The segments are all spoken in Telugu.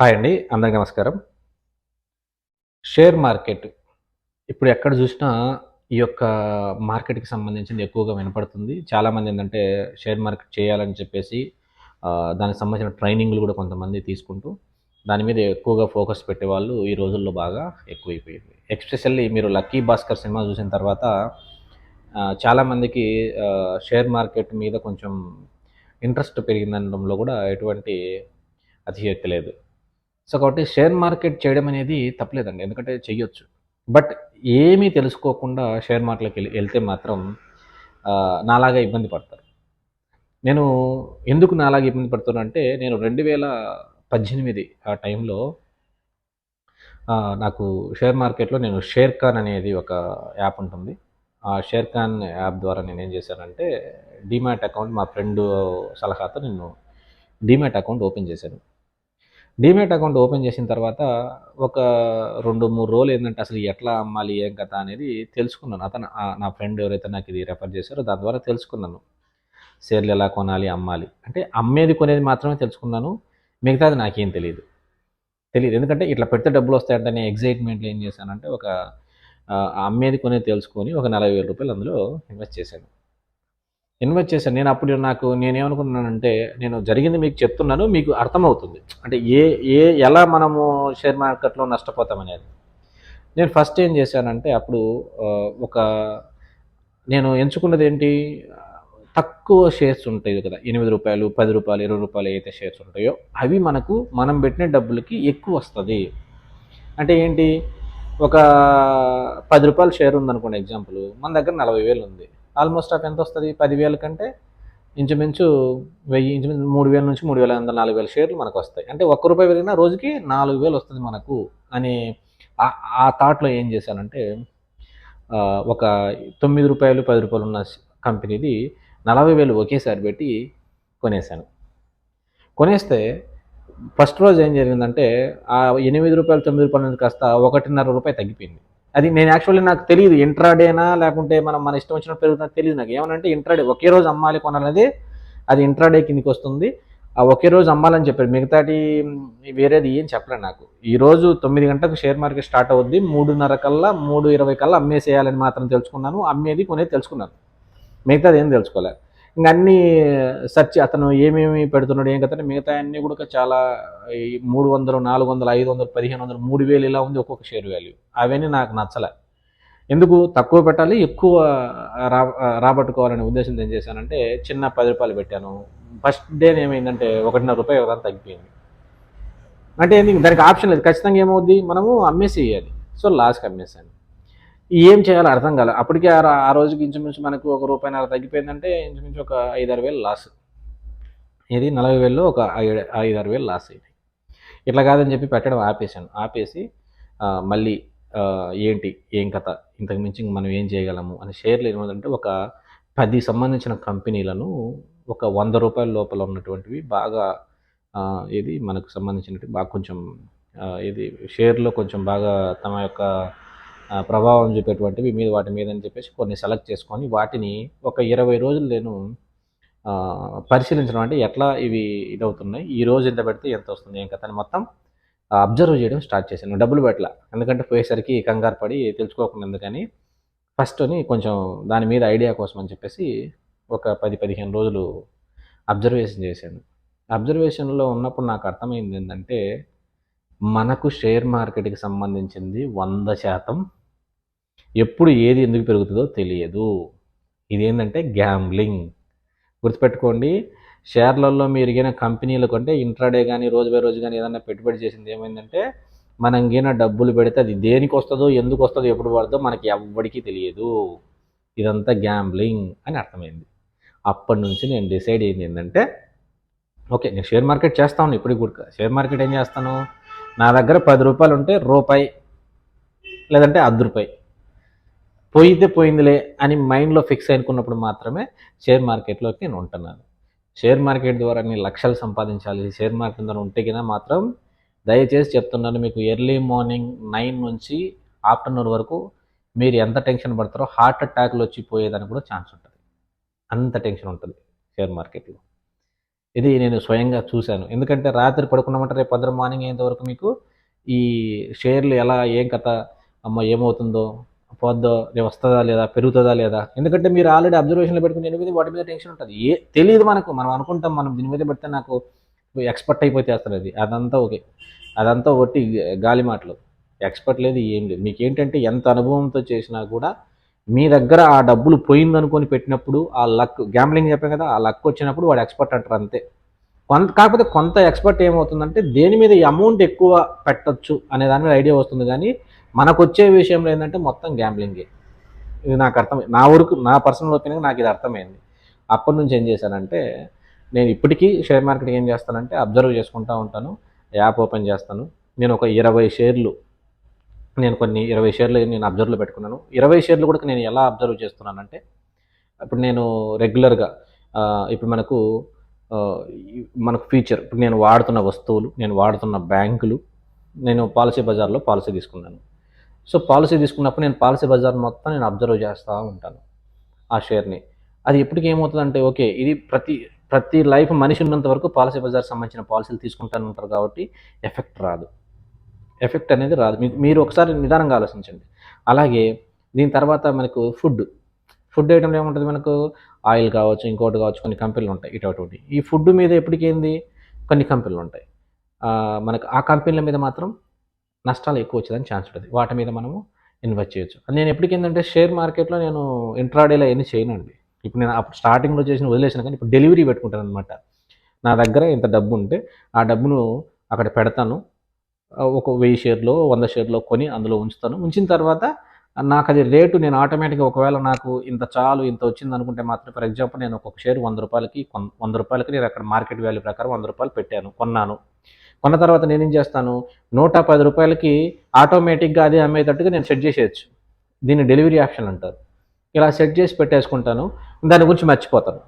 హాయ్ అండి అందరికీ నమస్కారం. షేర్ మార్కెట్ ఇప్పుడు ఎక్కడ చూసినా ఈ యొక్క మార్కెట్కి సంబంధించింది ఎక్కువగా వినపడుతుంది. చాలామంది ఏంటంటే షేర్ మార్కెట్ చేయాలని చెప్పేసి దానికి సంబంధించిన ట్రైనింగ్లు కూడా కొంతమంది తీసుకుంటూ దాని మీద ఎక్కువగా ఫోకస్ పెట్టే వాళ్ళు ఈ రోజుల్లో బాగా ఎక్కువైపోయింది. ఎక్స్పెషల్లీ మీరు లక్కీ భాస్కర్ సినిమా చూసిన తర్వాత చాలామందికి షేర్ మార్కెట్ మీద కొంచెం ఇంట్రెస్ట్ పెరిగిందనడంలో కూడా ఎటువంటి అతిశయోక్తి లేదు. సో కాబట్టి షేర్ మార్కెట్ చేయడం అనేది తప్పలేదండి ఎందుకంటే చెయ్యొచ్చు. బట్ ఏమీ తెలుసుకోకుండా షేర్ మార్కెట్లోకి వెళ్ళి వెళ్తే మాత్రం నాలాగా ఇబ్బంది పడతారు. నేను ఎందుకు నాలాగా ఇబ్బంది పడుతున్నానంటే నేను రెండు వేల పద్దెనిమిది ఆ టైంలో నాకు షేర్ మార్కెట్లో నేను షేర్ ఖాన్ అనేది ఒక యాప్ ఉంటుంది. ఆ షేర్ ఖాన్ యాప్ ద్వారా నేను ఏం చేశానంటే డిమాట్ అకౌంట్ మా ఫ్రెండ్ సలహాతో నేను డిమాట్ అకౌంట్ ఓపెన్ చేశాను. డీమేట్ అకౌంట్ ఓపెన్ చేసిన తర్వాత ఒక రెండు మూడు రోజులు ఏంటంటే అసలు ఎట్లా అమ్మాలి ఏం కథ అనేది తెలుసుకున్నాను. అతను నా ఫ్రెండ్ ఎవరైతే నాకు ఇది రెఫర్ చేశారో దాని ద్వారా తెలుసుకున్నాను. షేర్లు ఎలా కొనాలి అమ్మాలి. అంటే అమ్మేది కొనేది మాత్రమే తెలుసుకున్నాను. మిగతాది నాకేం తెలియదు. తెలియదు. ఎందుకంటే ఇట్లా పెడితే డబ్బులు వస్తాయంటే నేను ఎగ్జైట్మెంట్లో ఏం చేశానంటే ఒక అమ్మేది కొనేది తెలుసుకొని ఒక నలభై వేల రూపాయలు అందులో ఇన్వెస్ట్ చేశాను. ఇన్వెస్ట్ చేశాను. నేను అప్పుడు నాకు నేనేమనుకున్నానంటే నేను జరిగింది మీకు చెప్తున్నాను మీకు అర్థమవుతుంది. అంటే ఏ ఏ ఎలా మనము షేర్ మార్కెట్లో నష్టపోతామనేది నేను ఫస్ట్ ఏం చేశానంటే అప్పుడు ఒక నేను ఎంచుకున్నది ఏంటి? తక్కువ షేర్స్ ఉంటాయి కదా ఎనిమిది రూపాయలు పది రూపాయలు ఇరవై రూపాయలు అయితే షేర్స్ ఉంటాయో అవి మనకు మనం పెట్టిన డబ్బులకి ఎక్కువ వస్తుంది. అంటే ఏంటి? ఒక పది రూపాయల షేర్ ఉందనుకోండి ఎగ్జాంపుల్ మన దగ్గర నలభై వేలు ఉంది. ఆల్మోస్ట్ ఆఫ్ ఎంత వస్తుంది పదివేల కంటే ఇంచుమించు వెయ్యి ఇంచుమించు మూడు వేల నుంచి మూడు వేల ఐదు వందల నాలుగు వేల షేర్లు మనకు వస్తాయి. అంటే ఒక్క రూపాయి పెరిగినా రోజుకి నాలుగు వేలు వస్తుంది మనకు అని ఆ- థాట్లో ఏం చేశానంటే ఒక తొమ్మిది రూపాయలు పది రూపాయలు ఉన్న కంపెనీది నలభై వేలు ఒకేసారి పెట్టి కొనేసాను కొనేస్తే ఫస్ట్ రోజు ఏం జరిగిందంటే ఆ ఎనిమిది రూపాయలు తొమ్మిది రూపాయల నుంచి కాస్త ఒకటిన్నర రూపాయి తగ్గిపోయింది. అది నేను యాక్చువల్లీ నాకు తెలియదు ఇంట్రాడేనా లేకుంటే మనం మన ఇష్టం వచ్చినట్టు పెరుగుతున్నా తెలియదు నాకు. ఏమనంటే ఇంట్రాడే ఒకే రోజు అమ్మాలి కొనాలనేది అది ఇంట్రాడే కిందకి వస్తుంది. ఆ ఒకే రోజు అమ్మాలని చెప్పారు. మిగతాటి వేరేది ఏం చెప్పలేదు నాకు. ఈ రోజు తొమ్మిది గంటలకు షేర్ మార్కెట్ స్టార్ట్ అవుద్ది. మూడున్నర కల్లా మూడు ఇరవై కల్లా అమ్మేసేయాలని మాత్రం తెలుసుకున్నాను. అమ్మేది కొనేది తెలుసుకున్నాను. మిగతాది ఏం తెలుసుకోలేదు ఇంకా అన్ని సెర్చ్ అతను ఏమేమి పెడుతున్నాడు ఏం కదా మిగతా అన్ని కూడా చాలా ఈ మూడు వందలు నాలుగు వందలు ఐదు వందలు పదిహేను వందలు మూడు వేలు ఇలా ఉంది ఒక్కొక్క షేర్ వాల్యూ అవన్నీ నాకు నచ్చలే. ఎందుకు? తక్కువ పెట్టాలి ఎక్కువ రా రాబట్టుకోవాలనే ఉద్దేశంతో ఏం చేశానంటే చిన్న పది రూపాయలు పెట్టాను. ఫస్ట్ డే ఏమైందంటే ఒకటిన్నర రూపాయలు ఒకదాని తగ్గిపోయింది. అంటే ఏంది? దానికి ఆప్షన్ లేదు. ఖచ్చితంగా ఏమవుద్ది? మనము అమ్మేసి వేయాలి సో లాస్ట్కి అమ్మేసాను ఏం చేయాలో అర్థం కాలేదు అప్పటికే ఆ రోజుకి ఇంచుమించు మనకు ఒక రూపాయిన్నర తగ్గిపోయిందంటే ఇంచుమించు ఒక ఐదారు వేలు లాస్. ఇది నలభై వేల్లో ఒక ఐదు ఐదారు వేలు లాస్ అయింది ఇట్లా కాదని చెప్పి పెట్టడం ఆపేసాను ఆపేసి మళ్ళీ ఏంటి? ఏం కథ? ఇంతకు మించి మనం ఏం చేయగలము? అని షేర్లు ఏమంటే ఒక పది సంబంధించిన కంపెనీలను ఒక వంద రూపాయల లోపల ఉన్నటువంటివి బాగా ఇది మనకు సంబంధించినట్టు బాగా కొంచెం ఇది షేర్లో కొంచెం బాగా తమ యొక్క ప్రభావం చూపేటువంటివి మీద వాటి మీద అని చెప్పేసి కొన్ని సెలెక్ట్ చేసుకొని వాటిని ఒక ఇరవై రోజులు నేను పరిశీలించడం అంటే ఎట్లా ఇవి ఇదవుతున్నాయి ఈ రోజు ఎంత పెడితే ఎంత వస్తుంది ఏం కథ అని మొత్తం అబ్జర్వ్ చేయడం స్టార్ట్ చేశాను. డబ్బులు పెట్టల ఎందుకంటే పోయేసరికి కంగారు పడి తెలుసుకోకుండా ఎందుకని ఫస్ట్ అని కొంచెం దాని మీద ఐడియా కోసం అని చెప్పేసి ఒక పది పదిహేను రోజులు అబ్జర్వేషన్ చేశాను. అబ్జర్వేషన్లో ఉన్నప్పుడు నాకు అర్థమైంది ఏంటంటే మనకు షేర్ మార్కెట్కి సంబంధించింది వంద శాతం. ఎప్పుడు ఏది ఎందుకు పెరుగుతుందో తెలియదు. ఇదేంటంటే గ్యాంబ్లింగ్. గుర్తుపెట్టుకోండి షేర్లలో మీరు గిన కంపెనీలు కంటే ఇంట్రాడే కానీ రోజు బై రోజు కానీ ఏదైనా పెట్టుబడి చేసింది ఏమైందంటే మనం గిన డబ్బులు పెడితే అది దేనికి వస్తుందో ఎందుకు వస్తుందో ఎప్పుడు పడుతుందో మనకి ఎవ్వడికి తెలియదు. ఇదంతా గ్యాంబ్లింగ్ అని అర్థమైంది. అప్పటి నుంచి నేను డిసైడ్ అయింది ఏంటంటే ఓకే నేను షేర్ మార్కెట్ చేస్తాను ఇప్పటికి కూడా. షేర్ మార్కెట్ ఏం చేస్తాను? నా దగ్గర పది రూపాయలు ఉంటే రూపాయి లేదంటే అర్ధ రూపాయి. పోయితే పోయిందిలే అని మైండ్లో ఫిక్స్ అయినకున్నప్పుడు మాత్రమే షేర్ మార్కెట్లోకి నేను ఉంటున్నాను. షేర్ మార్కెట్ ద్వారా నేను లక్షలు సంపాదించాలి. షేర్ మార్కెట్ ద్వారా ఉంటే కింద మాత్రం దయచేసి చెప్తున్నాను మీకు ఎర్లీ మార్నింగ్ నైన్ నుంచి ఆఫ్టర్నూన్ వరకు మీరు ఎంత టెన్షన్ పడతారో హార్ట్ అటాక్లు వచ్చి పోయేదానికి కూడా ఛాన్స్ ఉంటుంది. అంత టెన్షన్ ఉంటుంది షేర్ మార్కెట్లో. ఇది నేను స్వయంగా చూశాను. ఎందుకంటే రాత్రి పడుకున్నామంటే రేపు పొద్దున మార్నింగ్ అయ్యేంత వరకు మీకు ఈ షేర్లు ఎలా ఏం కథ అమ్మ ఏమవుతుందో పోద్దో రేపు వస్తుందా లేదా పెరుగుతుందా లేదా? ఎందుకంటే మీరు ఆల్రెడీ అబ్జర్వేషన్లో పెట్టుకుని ఎనిమిది వాటి మీద టెన్షన్ ఉంటుంది. ఏ తెలియదు మనకు. మనం అనుకుంటాం మనం దీని మీద పెడితే నాకు ఎక్స్పర్ట్ అయిపోతే చేస్తారు అది. అదంతా ఓకే. అదంతా ఒకటి గాలి మాటలు ఎక్స్పర్ట్ లేదు ఏం లేదు. మీకు ఏంటంటే ఎంత అనుభవంతో చేసినా కూడా మీ దగ్గర ఆ డబ్బులు పోయిందనుకొని పెట్టినప్పుడు ఆ లక్ గ్యాంబ్లింగ్ చెప్పాం కదా ఆ లక్ వచ్చినప్పుడు వాడు ఎక్స్పర్ట్ అంటారు అంతే. కొంత కాకపోతే కొంత ఎక్స్పర్ట్ ఏమవుతుందంటే దేని మీద అమౌంట్ ఎక్కువ పెట్టొచ్చు అనే దాని మీద ఐడియా వస్తుంది కానీ మనకు వచ్చే విషయంలో ఏంటంటే మొత్తం గ్యాంబ్లింగే ఇది నాకు అర్థం నా వరకు నా పర్సనల్ ఒపీనియన్ నాకు ఇది అర్థమైంది. అప్పటి నుంచి ఏం చేశానంటే నేను ఇప్పటికీ షేర్ మార్కెట్ ఏం చేస్తానంటే అబ్జర్వ్ చేసుకుంటూ ఉంటాను యాప్ ఓపెన్ చేస్తాను. నేను ఒక ఇరవై షేర్లు నేను కొన్ని ఇరవై షేర్లు నేను అబ్జర్వ్లో పెట్టుకున్నాను. ఇరవై షేర్లు కూడా నేను ఎలా అబ్జర్వ్ చేస్తున్నానంటే ఇప్పుడు నేను రెగ్యులర్గా ఇప్పుడు మనకు మనకు ఫ్యూచర్ ఇప్పుడు నేను వాడుతున్న వస్తువులు నేను వాడుతున్న బ్యాంకులు నేను పాలసీ బజార్లో పాలసీ తీసుకున్నాను. సో పాలసీ తీసుకున్నప్పుడు నేను పాలసీ బజార్ మొత్తం నేను అబ్జర్వ్ చేస్తూ ఉంటాను ఆ షేర్ని. అది ఎప్పటికి ఏమవుతుందంటే ఓకే ఇది ప్రతి ప్రతి లైఫ్ మనిషి ఉన్నంత వరకు పాలసీ బజార్ సంబంధించిన పాలసీలు తీసుకుంటాను ఉంటారు కాబట్టి ఎఫెక్ట్ రాదు. ఎఫెక్ట్ అనేది రాదు. మీకు మీరు ఒకసారి నిదానంగా ఆలోచించండి. అలాగే దీని తర్వాత మనకు ఫుడ్. ఫుడ్ ఐటెంలో ఏముంటుంది మనకు? ఆయిల్ కావచ్చు ఇంకోటి కావచ్చు కొన్ని కంపెనీలు ఉంటాయి ఇటు అటువంటి ఈ ఫుడ్ మీద ఎప్పటికేంది కొన్ని కంపెనీలు ఉంటాయి. మనకు ఆ కంపెనీల మీద మాత్రం నష్టాలు ఎక్కువ వచ్చేదని ఛాన్స్ ఉంటుంది. వాటి మీద మనము ఇన్వెస్ట్ చేయొచ్చు. నేను ఎప్పటికేందంటే షేర్ మార్కెట్లో నేను ఇంట్రాడేలో ఎన్ని చేయనండి. ఇప్పుడు నేను అప్పుడు స్టార్టింగ్లో చేసిన వదిలేసిన కానీ ఇప్పుడు డెలివరీ పెట్టుకుంటాను అనమాట నా దగ్గర ఇంత డబ్బు ఉంటే ఆ డబ్బును అక్కడ పెడతాను. ఒక వెయ్యి షేర్లో వంద షేర్లో కొని అందులో ఉంచుతాను. ఉంచిన తర్వాత నాకు అది రేటు నేను ఆటోమేటిక్గా ఒకవేళ నాకు ఇంత చాలు ఇంత వచ్చింది అనుకుంటే మాత్రం ఫర్ ఎగ్జాంపుల్ నేను ఒక్కొక్క షేర్ వంద రూపాయలకి కొన్- వంద రూపాయలకి నేను అక్కడ మార్కెట్ వాల్యూ ప్రకారం వంద రూపాయలు పెట్టాను కొన్నాను. కొన్న తర్వాత నేనేం చేస్తాను నూట పది రూపాయలకి ఆటోమేటిక్గా అదే అమ్మేటట్టుగా నేను సెట్ చేసేయచ్చు. దీన్ని డెలివరీ ఆప్షన్ అంటారు. ఇలా సెట్ చేసి పెట్టేసుకుంటాను దాని గురించి మర్చిపోతాను.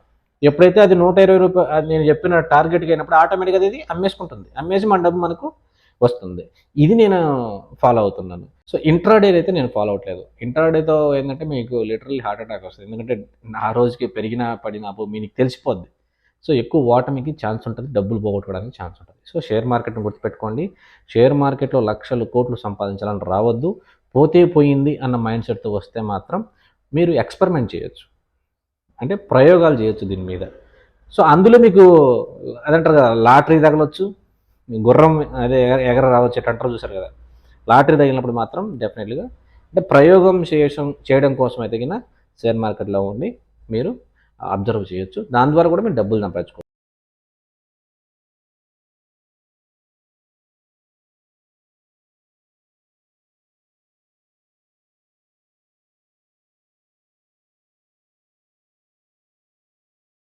ఎప్పుడైతే అది నూట ఇరవై రూపాయలు అది నేను చెప్పిన టార్గెట్కి అయినప్పుడు ఆటోమేటిక్గా అది అమ్మేసుకుంటుంది. అమ్మేసి మన డబ్బు మనకు వస్తుంది. ఇది నేను ఫాలో అవుతున్నాను. సో ఇంట్రాడే అయితే నేను ఫాలో అవ్వట్లేదు ఇంట్రాడేతో ఏంటంటే మీకు లిటరల్లీ హార్ట్ అటాక్ వస్తుంది. ఎందుకంటే ఆ రోజుకి పెరిగిన పడిన అప్పు మీకు తెలిసిపోద్ది. సో ఎక్కువ ఓటమికి ఛాన్స్ ఉంటుంది డబ్బులు పోగొట్టుకోవడానికి ఛాన్స్ ఉంటుంది. సో షేర్ మార్కెట్ని గుర్తుపెట్టుకోండి. షేర్ మార్కెట్లో లక్షలు కోట్లు సంపాదించాలని రావద్దు. పోతే పోయింది అన్న మైండ్ సెట్తో వస్తే మాత్రం మీరు ఎక్స్పెరిమెంట్ చేయొచ్చు. అంటే ప్రయోగాలు చేయొచ్చు దీని మీద. సో అందులో మీకు అదంటారు కదా లాటరీ తగలొచ్చు. గుర్రం అదే ఎగర ఎగర రావచ్చు అంటారు చూసారు కదా. లాటరీ తగిలినప్పుడు మాత్రం డెఫినెట్లీగా అంటే ప్రయోగం చేయడం చేయడం కోసం అయితే షేర్ మార్కెట్లో ఉండి మీరు అబ్జర్వ్ చేయొచ్చు. దాని ద్వారా కూడా మీరు డబ్బులు సంపాదించుకోవచ్చు